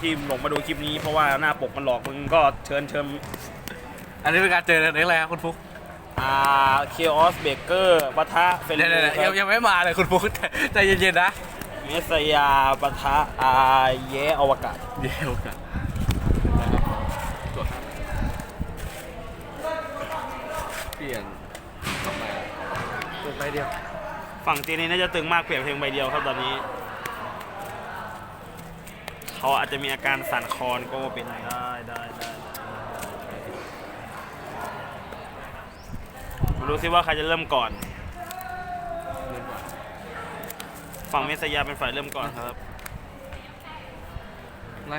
ที่หลงมาดูคลิปนี้เพราะว่าหน้าปกมันหลอกมึงก็เชิญเชิญอันนี้เป็นการเจอในอะไรครับคุณฟุกอ่าเคออสเบเกอร์ปะทะเฟรนเดี๋ยวด์เดี๋ยวเดี๋ยวยังยังไม่มาเลยคุณฟุกใจใจเย็นๆนะเมสยาปะทะอาเยอวกาศเดี๋ยวกันตัวครับเปลี่ยนสองใบตัวใบเดียว ฝั่งจีนนี่น่าจะตึงมากเปลี่ยนเพลงใบเดียวครับตอนนี้ เขาอาจจะมีอาการสั่นคลอนก็เป็นได้ได้ได้มาดูซิว่าใครจะเริ่มก่อน ฝั่งเมสยาเป็นฝ่ายเริ่มก่อนครับไร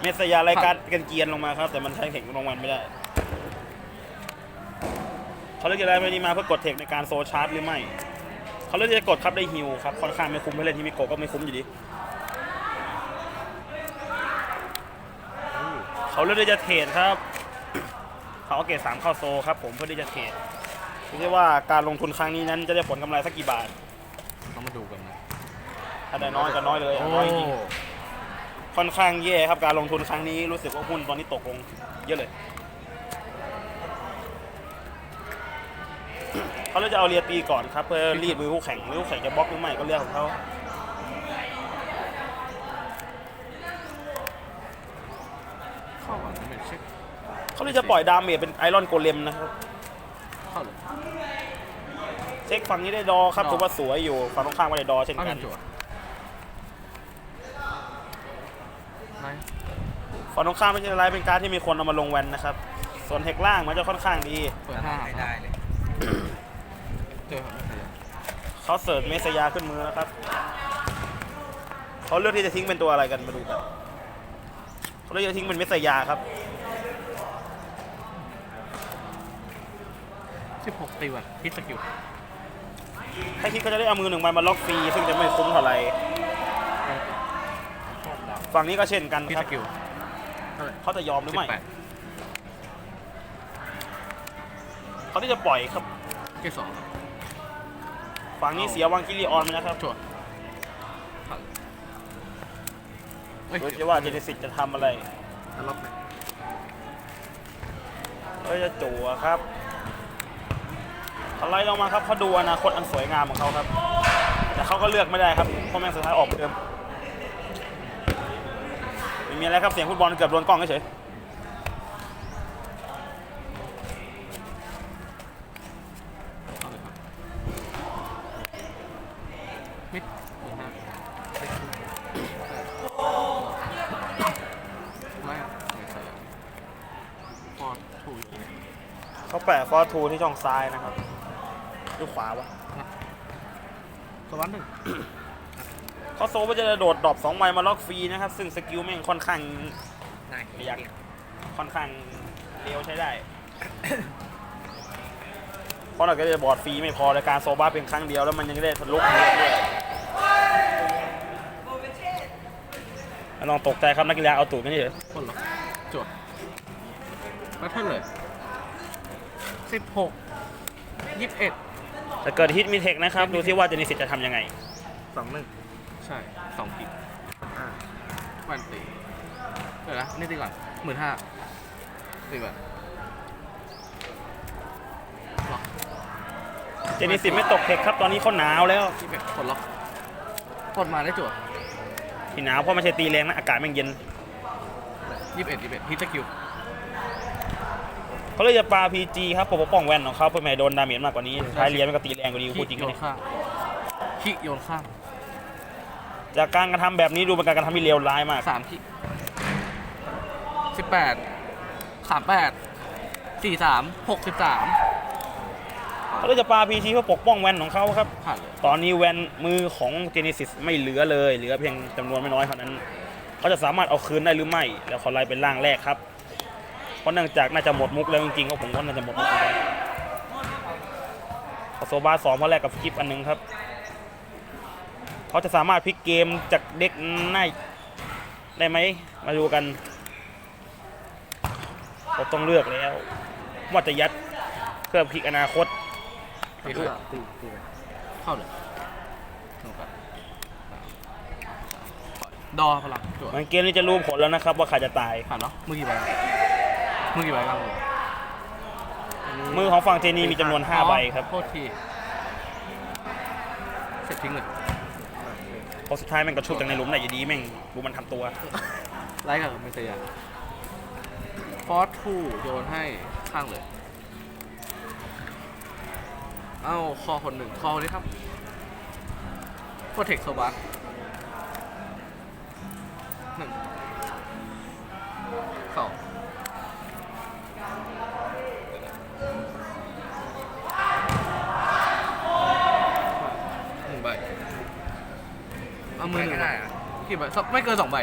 เมสยารายการกันเกียนลงมาครับ แต่มันใช้เทคลงมันไม่ได้ เขาเลือกจะได้ไม่นี้มาเพื่อกดเทคในการโซชาร์จหรือไม่ เขาเลือกจะกดครับได้ฮิวครับ ค่อนข้างไม่คุ้มให้เล่นที่มิโกะก็ไม่คุ้มอยู่ดี เขาเลือกที่จะเทรดครับ เขาเอาเกรดสามเข้าโซครับ ผมเพื่อที่จะเทรดไม่ใช่ว่าการลงทุนครั้งนี้นั้นจะได้ผลกำไรสักกี่บาท ต้องมาดูกันนะถ้าได้น้อยก็น้อยเลยน้อยจริงค่อนข้างแย่ครับการลงทุนครั้งนี้รู้สึกว่าหุ้นตอนนี้ตกลงเยอะเลย เขาเลยจะเอาเรียตีก่อนครับเพื่อรีดมือคู่แข่งมือคู่แข่งจะบล็อกหรือไม่ก็เรื่องของเขา เข้าก่อนไม่เช็คเขาเลยจะปล่อยดาเมจเป็นไอรอนโกเลมนะครับเข้าเลยเช็คฝั่งนี้ได้ดอครับดอถือว่าสวยอยู่ฝั่งตรงข้ามก็ได้ดอเช่นเข้ากัเป็นนจั่วไรฝั่งตรงข้ามไม่ใช่อะไรเป็นการดที่มีคนเอามาลงแวนนะครับ ส่วนเทคล่างมันจะค่อนข้างดีเปิดห้าไม่ได้เลยเจอครับไม่ใช่เขาเสิร์ฟเมสยาขึ้นมือนะครับเขาเลือกที่จะทิ้งเป็นตัวอะไรกันมาดูกัน เขาเลือกจะทิ้งเป็นเมสยาครับสิบหกตีวันพิสกิลถ้าคิดก็จะได้เอามือหนึ่งใบมาล็อกฟรีซึ่งจะไม่คุ้มเท่าไหร่ฝั่งนี้ก็เช่นกันพิคสรับกิลเขาจะยอมหรือสิบไม่แปดเขาที่จะปล่อยครับเกสองฝั่งนี้เสียวังกิริออนไปนะครับ จั่ว ดูสิว่าเจเนซิสจะทำอะไรล็อกไหมเขาจะจั่วครับเขาไล่ลงมาครับเขาดูอนาคตอันสวยงามของเขาครับ แต่เขาก็เลือกไม่ได้ครับเพราะแม่งสุดท้ายออกเหมือนเดิมไม่มีอะไรครับเสียงฟุตบอลเกือบโดนกล้องเฉย แปะฟอร์ทูที่ช่องซ้ายนะครับหรือขวาวะสวัสดหนึ่งเขาโซว่าจะโดดดรอปสองใบมาล็อกฟรีนะครับ ซึ่งสกิลแม่งค่อนข้างนายไม่อยากค่อนข้างเร็วใช้ได้เพราะเราก็จะบอร์ดฟรีไม่พอในการโซบ้าเป็นครั้งเดียวแล้วมันยังได้ทะลุเยอะด้วยไม่ลองตกใจครับนักกีฬาเอาตูดไม่เฉยคนเหรอจวดแล้วเท่าเลย สิบหกยี่สิบเอ็ดแต่เกิดฮิตมีเทคนะครับ ดูที่ว่าเจนิสิตจะทำยังไง สองหนึ่งใช่สองกิกอ่าแวนตีเดี๋ยวนะนี่ตีก่อนหมื่นห้าตีก่อนล็อกเจนิสิตไม่ตกเทคครับ ตอนนี้เขาหนาวแล้วยี่สิบเอ็ดกดล็อกกดมาได้จวดที่หนาวเพราะไม่ใช่ตีแรงนะ อากาศแม่งเย็นยี่สิบเอ็ดยี่สิบเอ็ดฮิตสกิล เขาเลยจะปาพีจีครับปกป้องแวนของเขาเพื่อไม่ให้โดนดาเมจมากกว่านี้ท้ายเรียนมันก็ตีแรงกว่านี้พูดจริงโยนะนเนี่ยข้างขี้โยนข้างจากการกระทำแบบนี้ดูเป็นการกระทำที่เลวร้ายมาก สามขี้สิบแปดสามแปดสี่สามหกสิบสามเขาเลยจะปาพีจีเพื่อปกป้องแวนของเขาครับ ผ่านเลยตอนนี้แวนมือของเจนิสิสไม่เหลือเลย เหลือเพียงจำนวนไม่น้อยเท่านั้น เขาจะสามารถเอาคืนได้หรือไม่ แล้วเขาไล่เป็นร่างแรกครับเพ ราะเนื่องจากน่าจะหมดมุกแล้วจริงๆก็ผมก็น่าจะหมดมุกเหมือนกันเขาโซบาสองเพราะแรกกับกิฟอันหนึงครับเขาจะสามารถพลิกเกมจากเด็กได้ได้ไหมมาดูกันเขาต้องเลือกแล้วว่าจะยัดเพื่อพลิกอนาคตตีเข้าตีตีเข้าเลยลงไปสามปล่อยดอพลังจวดมันเกมนี้จะรู้ผลแล้วนะครับ ว่าใครจะตายผ่านเนาะมือกี่ใบ มือกี่ใบบ้างมือของฝั่งเจนีมีจำนวน5ใบครับโทษทีเสร็จทิ้งเลยเพราะสุดท้ายแม่งกระชุบจากในหลุมไหนอยู่ดีแม่งดูมันทำตัวไล่กับเมเซียฟอสทูโยนให้ข้างเลย เอ้า คอคนหนึ่งคอคนนี้ครับโปรเทคโซบัสหนึ่งสอง เอามือหนึ่งได้อะกี่ใบสักไม่เกินสองใบ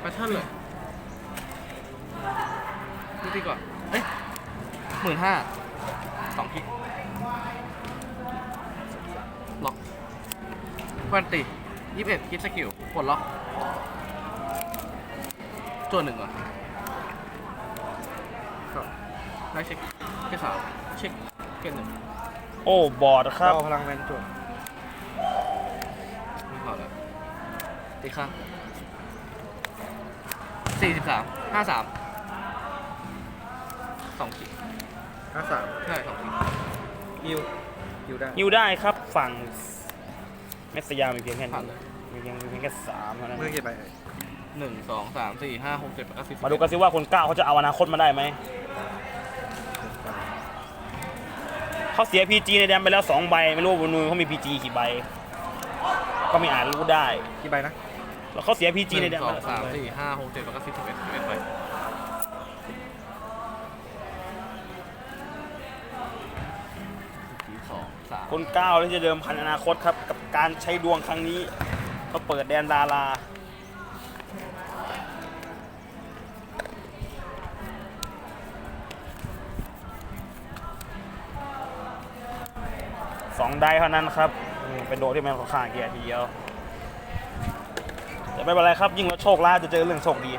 ไปเท่าเลยดูดีก่อนเอ้ยหมื่นห้าสองคลิกล็อกควันตียี่สิบเอ็ดคิดสกิลปลดล็อกจวนหนึ่งก่อนก็ได้เช็คแค่สามเช็คเกณฑ์หนึ่ง โอ้บอร์ดครับ เอาพลังแวนจวดไม่พอแล้วตีข้างสี่สิบสามห้าสามสองขีดห้าสามใช่สองขีดฮิวฮิวได้ยิวได้ครับฝั่งเมสยามีเพียงแค่ผ่านนี้เลยมีเพียงมีเพียงแค่สามเท่านั้นมือกี่ใบเอ่ยหนึ่งสองสามสี่ห้าหกเจ็ดแปดเก้าสิบมาดูกันซิว่าคนเก้าเขาจะเอาอนาคตมาได้ไหม เขาเสีย PG ในแดมไปแล้ว 2 ใบ ไม่รู้ว่าบนมือเขามี PG กี่ใบ ก็ไม่อาจรู้ได้ กี่ใบนะแล้วเขาเสีย PG หในนึ่งแดมสไปองแล้วสาม2ใบสี่ห้าหกเจ็ดแปดเก้าสิบสิบเอ็ดสิบเอ็ดไปสี่สองสามคนเก้าที่จะเดิมพันอนาคตครับ กับการใช้ดวงครั้งนี้เขาเปิดแดนดารา สองได้เท่านั้นครับอืมเป็นโดที่มันค่อนข้างเกียร์ทีเดียว แต่ไม่เป็นไรครับ ยิ่งเราโชคร้ายจะเจอเรื่องโชคดี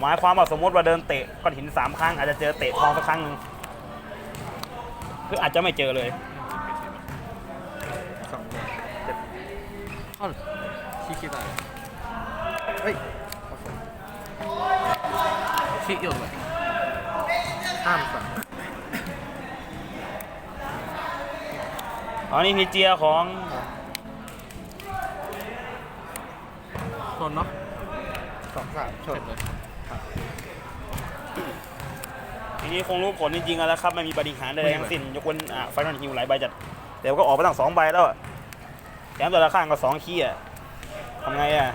หมายความว่าสมมติว่าเดินเตะก้อนหินสามครั้งอาจจะเจอเตะทองสักครั้งหนึ่งคืออาจจะไม่เจอเลย สองเจ็ดเข้าเลยขี้ขี้ตายเฮ้ยขี้โยนไป ห้ามสามอ๋อนี่พีเจียของชนเนาะสองสามชเสนร็จเลยทีนี้คงรู้ผลจริงๆแล้วครับไม่มีปฏิหารใดๆทั้งสิ้นยกเว้นอ่าไฟนอลฮิวหลายใบจัดเดี๋ยวก็ออกไปตั้งสองใบแล้วอะแถมแต่ละข้างก็สองขี้อะทำไงอะ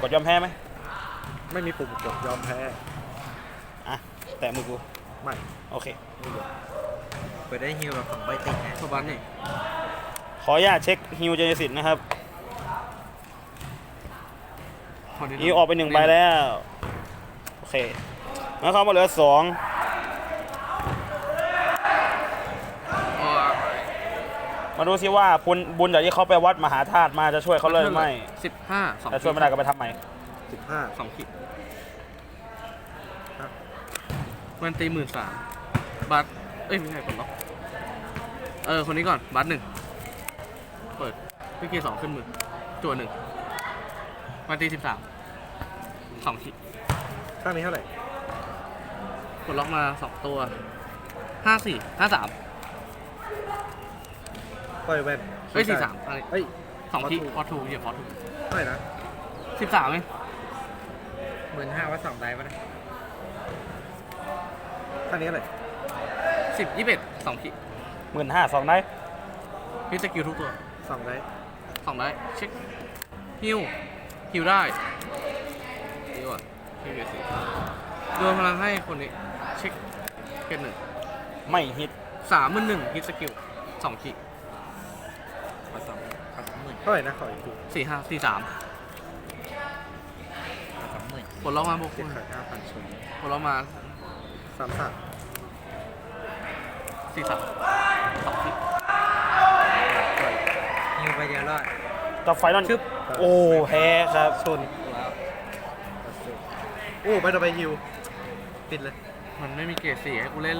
กดยอมแพ้ไหมไม่มีปุ่มกดยอมแพ้ อะ แตะมือกู ไม่ โอเคเปิดได้ฮิวแบบสองใบติดไงโซบัสนี่ขออนุญาตเช็คฮิวเจเนซิสนะครับคนที่ฮิวออกไปหนึ่งใบแล้ว โอเคแล้วเขามว่าเหลือสองโอ้ยมาดูซิว่าบุญบุญจากที่เขาไปวัดมหาธาตุมาจะช่วยเขาเลยหรือไม่สิบห้าสองแต่ช่วยไม่ได้ก็ไปทำใหม่สิบห้าสองขีด ครับ มันตีหมื่นสามบัตเอ้ยไม่ใช่คนล็อกเออคนนี้ก่อนบัตหนึ่งเปิดพี่เกียร์สองขึ้นมือจั่วหนึ่งมันตีสิบสามสองขีดข้างนี้เท่าไหร่กดล็อกมาสองตัวห้าสี่ห้าสามปล่อยแวนเอ้ยสี่สามอะไรเอ้ยสองขีด Port พอทูเหยียบพอทูเท่าไหร่นะสิบสามเองหมื่นห้าว่าสองได้ปะนะ ข้างนี้เท่าไหร่สิบยี่สิบเอ็ดสองขีดหมื่นห้าสองได้พี่สกิลทุกตัวสองได้สองได้เช็คฮิวฮิวได้ดีกว่าฮิวเกียร์สี่โยนพลังให้คนนี้เช็คเกตหนึ่งไม่ฮิตสามหมื่นหนึ่งฮิตสกิลสองขีดมาสองมาสองหมื่นเท่าไหร่นะขออีกทีสี่ห้าสี่สามมาสองหมื่นผลล็อกมาบวกเจ็ดขายห้าพันชนผลล็อกมา สามสามสี่สามสองขีดปล่อยฮิวไปเดียวรอด กับไฟนอลชึบ โอ้แพ้ครับชนโอ้ไม่ต้องไปฮิวปิดเลย มันไม่มีเกรดสี่ให้กูเล่น